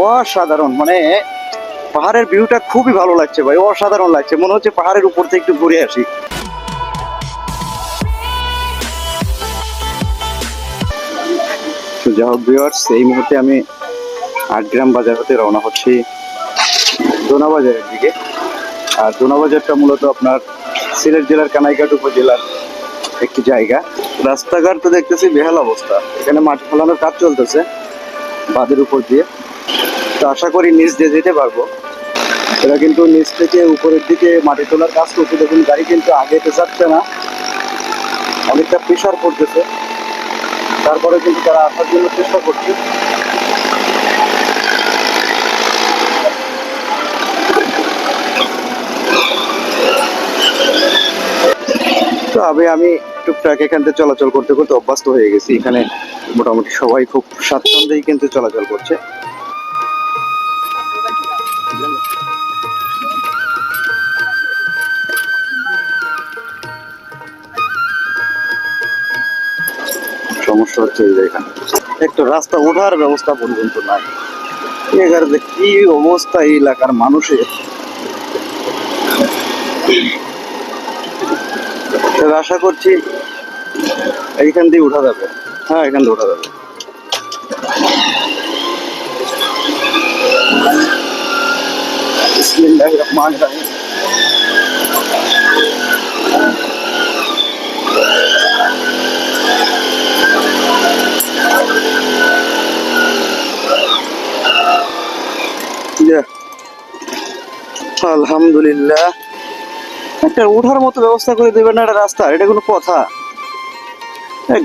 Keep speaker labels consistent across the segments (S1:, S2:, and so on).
S1: অসাধারণ মানে পাহাড়ের ভিউটা খুবই ভালো লাগছে ভাই, অসাধারণ লাগছে। মনে হচ্ছে পাহাড়ের উপর থেকে একটু ঘুরে আসি। যা হোক ভিউয়ার্স এই মুহূর্তে আমি আটগ্রাম বাজার হতে রওনা হচ্ছি দোনা বাজারের দিকে। আর দোনা বাজারটা মূলত আপনার সিলেট জেলার কানাইঘাট উপজেলার একটি জায়গা। রাস্তাঘাট তো দেখতেছি বেহাল অবস্থা। এখানে মাটি ফেলানোর কাজ চলতেছে, বাঁধের উপর দিয়ে। তো আশা করি নিচ দিয়ে যেতে পারব। এরা কিন্তু নিচ থেকে উপরের দিকে মাটি তোলার কাজ করছে। দেখুন, গাড়ি কিন্তু আগে যাচ্ছে না। অনেকটা প্রেশার পড়তেছে। তারপরে কিন্তু তারা আসার জন্য চেষ্টা করছে। তো আমি আমি টুকটাক এখান থেকে চলাচল করতে করতে অভ্যস্ত হয়ে গেছি। এখানে মোটামুটি সবাই খুব স্বাচ্ছন্দ্যেই কিন্তু চলাচল করছে। সমস্যা হচ্ছে এখানে। একটা রাস্তা ওঠার ব্যবস্থা পর্যন্ত নাই। এখানে কি অবস্থা এই এলাকার মানুষের। আশা করছি এইখান দিয়ে উঠা যাবে। হ্যাঁ এখান দিয়ে উঠা যাবে। আলহামদুলিল্লাহ। একটা ওঠার মতো ব্যবস্থা করে দেবেন না একটা রাস্তা এটা কোনো কথা।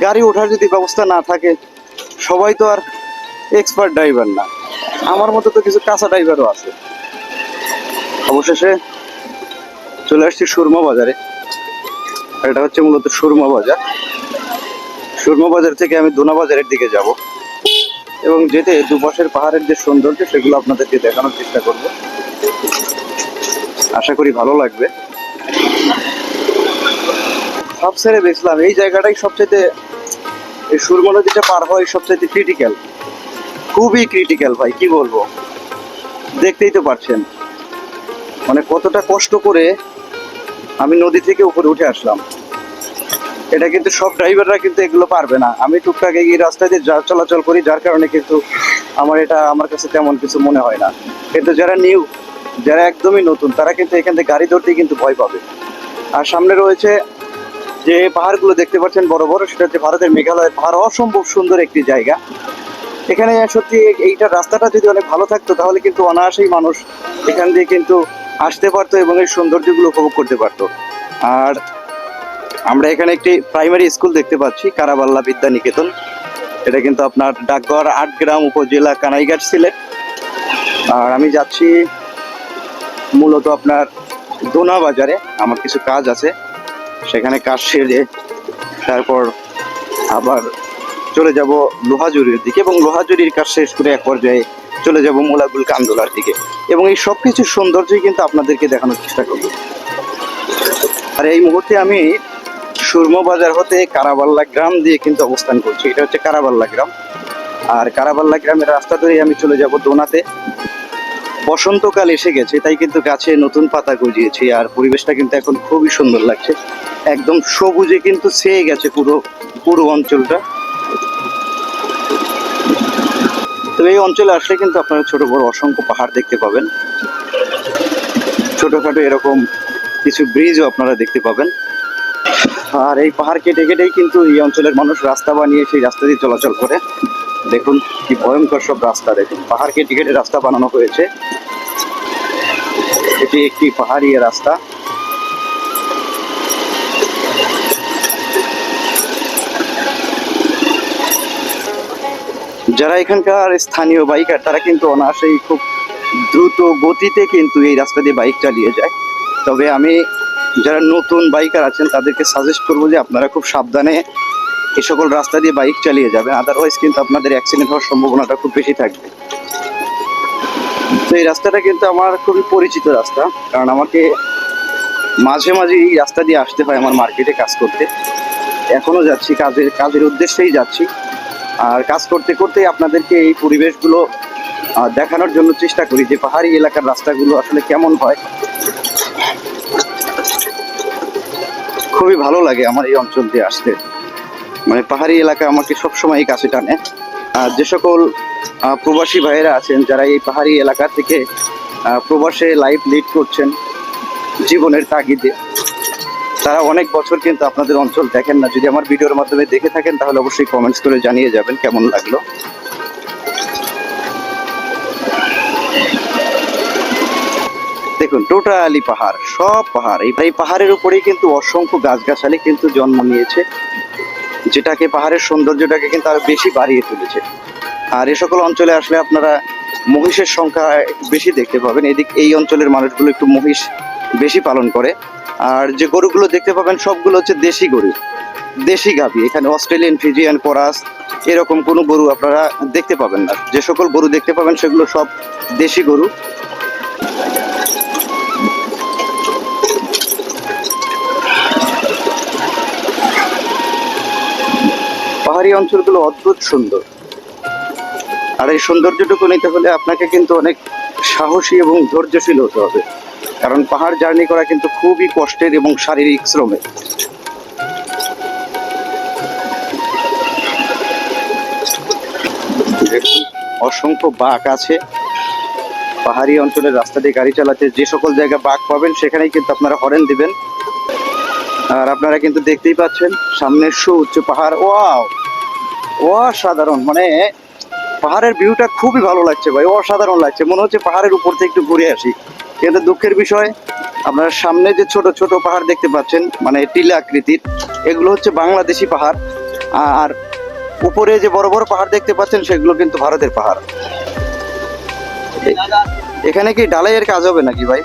S1: গাড়ি ওঠার যদি ব্যবস্থা না থাকে, সবাই তো আর এক্সপার্ট ড্রাইভার না। আমার মতো তো কিছু কাঁচা ড্রাইভারও আছে। অবশেষে চলে আসছি সুরমা বাজারে। এটা হচ্ছে মূলত সুরমা বাজার। সুরমা বাজার থেকে আমি দোনা বাজারের দিকে যাব এবং যেতে দুপাশের পাহাড়ের যে সৌন্দর্য, সেগুলো আপনাদেরকে দেখানোর চেষ্টা করব। আশা করি ভালো লাগবে। সব ছেড়ে বেছলাম এই জায়গাটাই সবচেয়ে এই সুরমা নদীটা পার হয় সবচেয়ে ক্রিটিক্যাল খুবই ক্রিটিক্যাল ভাই, কি বলব? দেখতেই তো পারছেন। মানে কতটা কষ্ট করে আমি নদী থেকে উপরে উঠে আসলাম। এটা কিন্তু সব ড্রাইভাররা কিন্তু এগুলো পারবে না। আমি টুকটাক এই রাস্তা দিয়ে যা চলাচল করি, যার কারণে কিন্তু আমার এটা, আমার কাছে তেমন কিছু মনে হয় না। কিন্তু যারা নিউ যারা একদমই নতুন, তারা কিন্তু এখান থেকে গাড়ি ধরতেই কিন্তু ভয় পাবে। আর সামনে রয়েছে যে পাহাড়গুলো দেখতে পাচ্ছেন, বড় বড়, সেটা হচ্ছে ভারতের মেঘালয়ের পাহাড়। অসম্ভব সুন্দর একটি জায়গা। এখানে সত্যি এইটা রাস্তাটা যদি অনেক ভালো থাকতো, তাহলে কিন্তু অনায়াসেই মানুষ এখান দিয়ে কিন্তু আসতে পারতো এবং এই সৌন্দর্যগুলো উপভোগ করতে পারতো। আর আমরা এখানে একটি প্রাইমারি স্কুল দেখতে পাচ্ছি, কারাবাল্লা বিদ্যা নিকেতন এটা কিন্তু আপনার ডাকঘর আটগ্রাম উপজেলা কানাইঘাট সিলেট। আর আমি যাচ্ছি মূলত আপনার দোনা বাজারে, আমার কিছু কাজ আছে। সেখানে কাজ সেরে তারপর আবার চলে যাব লোহাজুরির দিকে এবং লোহাজুরির কাজ শেষ করে এক পর্যায়ে চলে যাব মোলাগুল কান্দোলার দিকে। এবং এই সব কিছুর সৌন্দর্যই কিন্তু আপনাদেরকে দেখানোর চেষ্টা করব। আর এই মুহূর্তে আমি সুরমা বাজার হতে কারাবাল্লা গ্রাম দিয়ে কিন্তু অবস্থান করছি। এটা হচ্ছে কারাবাল্লা গ্রাম। আর কারাবাল্লা গ্রামের রাস্তা ধরেই আমি চলে যাব দোনাতে। বসন্তকাল এসে গেছে, তাই কিন্তু গাছে নতুন পাতা গজিয়েছে আর পরিবেশটা কিন্তু এখন খুবই সুন্দর লাগছে। একদম সবুজে কিন্তু ছেয়ে গেছে পুরো পুরো অঞ্চলটা। তো এই অঞ্চলে আসলে কিন্তু আপনারা ছোট বড় অসংখ্য পাহাড় দেখতে পাবেন। ছোটখাটো এরকম কিছু ব্রিজও আপনারা দেখতে পাবেন। আর এই পাহাড় কেটে কেটেই কিন্তু এই অঞ্চলের মানুষ রাস্তা বানিয়ে সেই রাস্তা দিয়ে চলাচল করে। দেখুন কি ভয়ঙ্কর সব রাস্তা, দেখুন পাহাড় কেটে কেটে রাস্তা বানানো হয়েছে। এটি একটি পাহাড়ি রাস্তা। যারা এখানকার স্থানীয় বাইকার, তারা কিন্তু অনায়াসেই খুব দ্রুত গতিতে কিন্তু এই রাস্তা দিয়ে বাইক চালিয়ে যায়। তবে আমি যারা নতুন বাইকার আছেন, তাদেরকে সাজেস্ট করব যে আপনারা খুব সাবধানে এই সকল রাস্তা দিয়ে বাইক চালিয়ে যাবেন। আদারওয়াইজ কিন্তু আপনাদের অ্যাক্সিডেন্ট হওয়ার সম্ভাবনাটা খুব বেশি থাকবে। তো এই রাস্তাটা কিন্তু আমার খুবই পরিচিত রাস্তা। কারণ আমাকে মাঝে মাঝে এই রাস্তা দিয়ে আসতে হয় আমার মার্কেটে কাজ করতে। এখনও যাচ্ছি, কাজের কাজের উদ্দেশ্যেই যাচ্ছি। আর কাজ করতে করতে আপনাদেরকে এই পরিবেশগুলো দেখানোর জন্য চেষ্টা করি যে পাহাড়ি এলাকার রাস্তাগুলো আসলে কেমন হয়। খুবই ভালো লাগে আমার এই অঞ্চল দিয়ে আসতে। মানে পাহাড়ি এলাকা আমাকে সবসময় এই কাছে টানে। আর যে সকল প্রবাসী ভাইয়েরা আছেন, যারা এই পাহাড়ি এলাকা থেকে প্রবাসে লাইফ লিড করছেন জীবনের তাগিদে তারা অনেক বছর কিন্তু আপনাদের অঞ্চল দেখেন না। যদি আমার ভিডিওর মাধ্যমে দেখে থাকেন, তাহলে অবশ্যই কমেন্টস করে জানিয়ে যাবেন কেমন লাগল। দেখুন, টোটালি পাহাড়, সব পাহাড়। এই পাহাড়ের উপরেই কিন্তু অসংখ্য গাছগাছালি কিন্তু জন্ম নিয়েছে, যেটাকে পাহাড়ের সৌন্দর্যটাকে কিন্তু আরও বেশি বাড়িয়ে তুলেছে। আর এ সকল অঞ্চলে আসলে আপনারা মহিষের সংখ্যা বেশি দেখতে পাবেন। এদিক, এই অঞ্চলের মানুষগুলো একটু মহিষ বেশি পালন করে। আর যে গরুগুলো দেখতে পাবেন সবগুলো হচ্ছে দেশি গরু, দেশি গাভী। এখানে অস্ট্রেলিয়ান, ফিজিয়ান, কোরাস, এরকম কোনো গরু আপনারা দেখতে পাবেন না। যে সকল গরু দেখতে পাবেন সেগুলো সব দেশি গরু। পাহাড়ি অঞ্চলগুলো অদ্ভুত সুন্দর। আর এই সৌন্দর্যটুকু নিতে হলে আপনাকে কিন্তু অনেক সাহসী এবং ধৈর্যশীল হতে হবে। কারণ পাহাড় জার্নি করা কিন্তু খুবই কষ্টের এবং শারীরিক শ্রমের। অসংখ্য বাঘ আছে। পাহাড়ি অঞ্চলের রাস্তা দিয়ে গাড়ি চালাতে যে সকল জায়গায় বাঘ পাবেন, সেখানেই কিন্তু আপনারা হরেন দিবেন। আর আপনারা কিন্তু দেখতেই পাচ্ছেন, সামনের সুউচ্চ পাহাড়, ওয়াও! অসাধারণ মানে পাহাড়ের ভিউটা খুবই ভালো লাগছে ভাই, অসাধারণ লাগছে। মনে হচ্ছে পাহাড়ের উপর থেকে একটু ঘুরে আসি। কিন্তু দুঃখের বিষয়। আপনার সামনে যে ছোট ছোট পাহাড় দেখতে পাচ্ছেন মানে টিলা আকৃতির, এগুলো হচ্ছে বাংলাদেশি পাহাড়। আর উপরে যে বড় বড় পাহাড় দেখতে পাচ্ছেন, সেগুলো কিন্তু ভারতের পাহাড়। এখানে কি ডালাইয়ের কাজ হবে নাকি ভাই?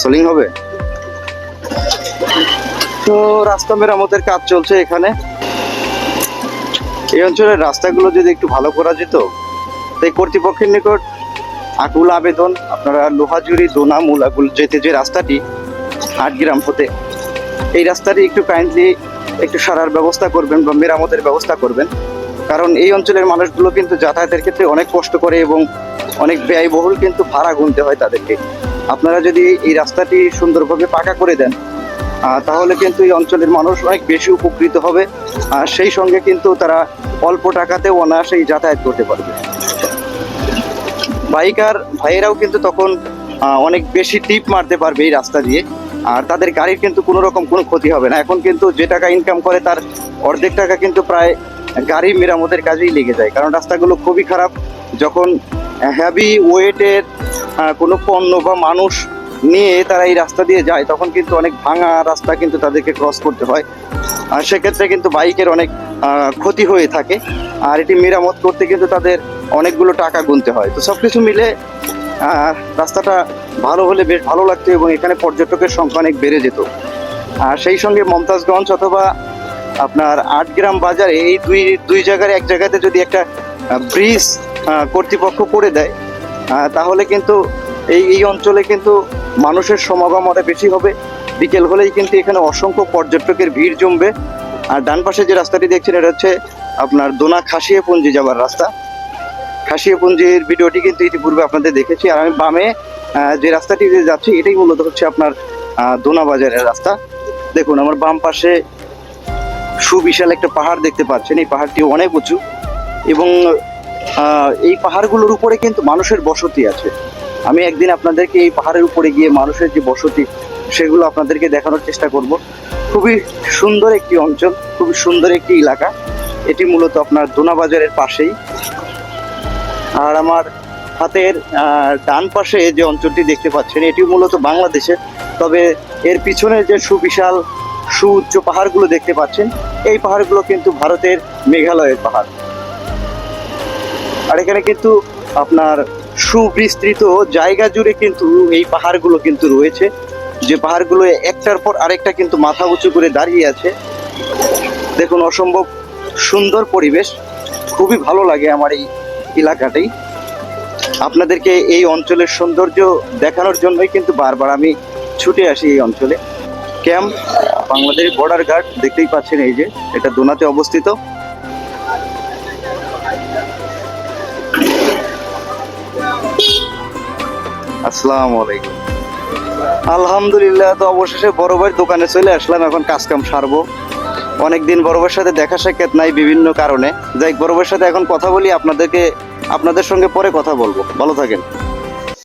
S1: সোলিং হবে? তো রাস্তা মেরামতের কাজ চলছে এখানে। এই অঞ্চলের রাস্তাগুলো যদি একটু ভালো করা যেত, তাই কর্তৃপক্ষের নিকট আকুল আবেদন, আপনারা লোহাজুরি দোনা, মুলাগুল যেতে যে রাস্তাটি আট গ্রাম হতে, এই রাস্তাটি একটু কাইন্ডলি একটু সারার ব্যবস্থা করবেন বা মেরামতের ব্যবস্থা করবেন। কারণ এই অঞ্চলের মানুষগুলো কিন্তু যাতায়াতের ক্ষেত্রে অনেক কষ্ট করে এবং অনেক ব্যয়বহুল কিন্তু ভাড়া গুনতে হয় তাদেরকে। আপনারা যদি এই রাস্তাটি সুন্দরভাবে পাকা করে দেন তাহলে কিন্তু এই অঞ্চলের মানুষ অনেক বেশি উপকৃত হবে। আর সেই সঙ্গে কিন্তু তারা অল্প টাকাতে অনায়াসেই যাতায়াত করতে পারবে। বাইকার ভাইয়েরাও কিন্তু তখন অনেক বেশি টিপ মারতে পারবে এই রাস্তা দিয়ে। আর তাদের গাড়ির কিন্তু কোনো রকম কোনো ক্ষতি হবে না। এখন কিন্তু যে টাকা ইনকাম করে তার অর্ধেক টাকা কিন্তু প্রায় গাড়ি মেরামতের কাজেই লেগে যায়। কারণ রাস্তাগুলো খুবই খারাপ। যখন হ্যাভি ওয়েটের কোনো পণ্য বা মানুষ নিয়ে তারা এই রাস্তা দিয়ে যায়, তখন কিন্তু অনেক ভাঙা রাস্তা কিন্তু তাদেরকে ক্রস করতে হয়। আর সেক্ষেত্রে কিন্তু বাইকের অনেক ক্ষতি হয়ে থাকে। আর এটি মেরামত করতে কিন্তু তাদের অনেকগুলো টাকা গুনতে হয়। তো সব কিছু মিলে রাস্তাটা ভালো হলে বেশ ভালো লাগতো এবং এখানে পর্যটকের সংখ্যা অনেক বেড়ে যেত। আর সেই সঙ্গে মমতাজগঞ্জ অথবা আপনার আটগ্রাম বাজারে এই দুই দুই জায়গার এক জায়গাতে যদি একটা ব্রিজ কর্তৃপক্ষ করে দেয় তাহলে কিন্তু এই এই অঞ্চলে কিন্তু মানুষের সমাগম অনেক বেশি হবে। বিকেল হলেই কিন্তু এখানে অসংখ্য পর্যটকের ভিড় জমবে। আর ডান পাশে যে রাস্তাটি দেখছেন, এটা হচ্ছে আপনার দোনা খাসিয়াপুঞ্জি যাওয়ার রাস্তা। খাসিয়াপুঞ্জির ভিডিওটি কিন্তু ইতিপূর্বে আপনাদের দেখেছি। আর আমি বামে যে রাস্তাটি যাচ্ছি এটাই মূলত হচ্ছে আপনার আহ, দোনা বাজারের রাস্তা। দেখুন আমার বাম পাশে সুবিশাল একটা পাহাড় দেখতে পাচ্ছেন। এই পাহাড়টি অনেক উঁচু এবং এই পাহাড়গুলোর উপরে কিন্তু মানুষের বসতি আছে। আমি একদিন আপনাদেরকে এই পাহাড়ের উপরে গিয়ে মানুষের যে বসতি সেগুলো আপনাদেরকে দেখানোর চেষ্টা করব। খুবই সুন্দর একটি অঞ্চল খুবই সুন্দর একটি এলাকা। এটি মূলত আপনার দোনা বাজারের পাশেই। আর আমার হাতের ডান পাশে যে অঞ্চলটি দেখতে পাচ্ছেন এটি মূলত বাংলাদেশের তবে এর পিছনে যে সুবিশাল সুউচ্চ পাহাড়গুলো দেখতে পাচ্ছেন, এই পাহাড়গুলো কিন্তু ভারতের মেঘালয়ের পাহাড়। আর এখানে কিন্তু আপনার সুবিস্তৃত জায়গা জুড়ে কিন্তু এই পাহাড়গুলো কিন্তু রয়েছে। যে পাহাড়গুলো একটার পর আরেকটা কিন্তু মাথা উঁচু করে দাঁড়িয়ে আছে। দেখুন, অসম্ভব সুন্দর পরিবেশ। খুবই ভালো লাগে আমার এই এলাকাটাই আপনাদেরকে এই অঞ্চলের সৌন্দর্য দেখানোর জন্যই কিন্তু বারবার আমি ছুটে আসি এই অঞ্চলে। ক্যাম্প বাংলাদেশ বর্ডার গার্ড, দেখতেই পাচ্ছেন এই যে, এটা দোনাতে অবস্থিত। আসসালাম আলাইকুম। আলহামদুলিল্লাহ, তো অবশেষে বড় ভাইয়ের দোকানে চলে আসলাম, এখন কাজকাম সারবো। অনেকদিন বড় ভাইয়ের সাথে দেখা সাক্ষাৎ নাই বিভিন্ন কারণে। যাই বড় সাথে এখন কথা বলি, আপনাদেরকে আপনাদের সঙ্গে পরে কথা বলব। ভালো থাকেন।